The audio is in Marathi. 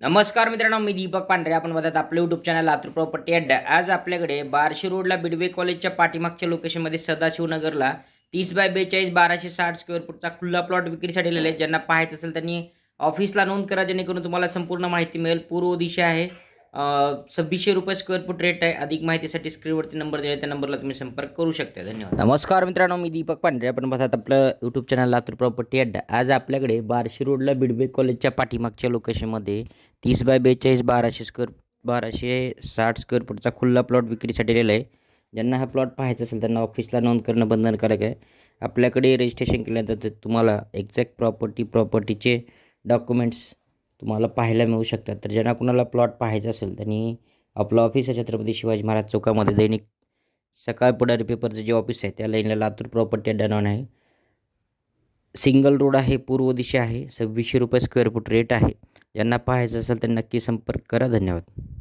नमस्कार मित्रांनो मी दीपक पांढरे. आपण बघत आपलं यूट्यूब चॅनल लातूर प्रॉपर्टी अड्डा आज आपल्याकडे बार्शी रोडला बिडवे कॉलेजच्या पाठीमागच्या लोकेशनमध्ये सदाशिवनगरला तीस बाय बेचाळीस बाराशे साठ स्क्वेअर फूटचा खुल्ला प्लॉट विक्रीसाठी आलेला आहे ज्यांना पाहायचं असेल त्यांनी ऑफिसला नोंद करा जेणेकरून तुम्हाला संपूर्ण माहिती मिळेल. पूर्व दिशा आहे. सव्वीसशे रुपये स्क्वेअर फूट रेट आहे. अधिक माहितीसाठी स्क्रीनवरती नंबर दिला त्या नंबरला तुम्ही संपर्क करू शकता. धन्यवाद. नमस्कार मित्रांनो मी दीपक पांढरे. आपण बघतात आपलं यूट्यूब चॅनल लातूर प्रॉपर्टी अड्डा. आज आपल्याकडे बार्शी रोडला बिडवे कॉलेजच्या पाठीमागच्या लोकेशनमध्ये तीस बाय बेचाळीस बाराशे स्क्वेअर बाराशे साठ स्क्वेअर फूटचा खुल्ला प्लॉट विक्रीसाठी दिलेला आहे. ज्यांना हा प्लॉट पाहायचा असेल त्यांना ऑफिसला नोंद करणं बंधनकारक आहे. आपल्याकडे रजिस्ट्रेशन केल्यानंतर तुम्हाला एक्झॅक्ट प्रॉपर्टी प्रॉपर्टीचे डॉक्युमेंट्स तुम्हाला पाहायला मिळू शकतात. तर ज्यांना कुणाला प्लॉट पाहायचा असेल त्यांनी आपलं ऑफिस आहे छत्रपती शिवाजी महाराज चौकामध्ये. दैनिक सकाळ पुढारी पेपरचं जे ऑफिस आहे त्या लाईनला लातूर प्रॉपर्टी अड्डा आहे. सिंगल रोड आहे पूर्व दिशा आहे. सव्वीसशे रुपये स्क्वेअर फूट रेट आहे. ज्यांना पाहायचं असेल तर नक्की संपर्क करा. धन्यवाद.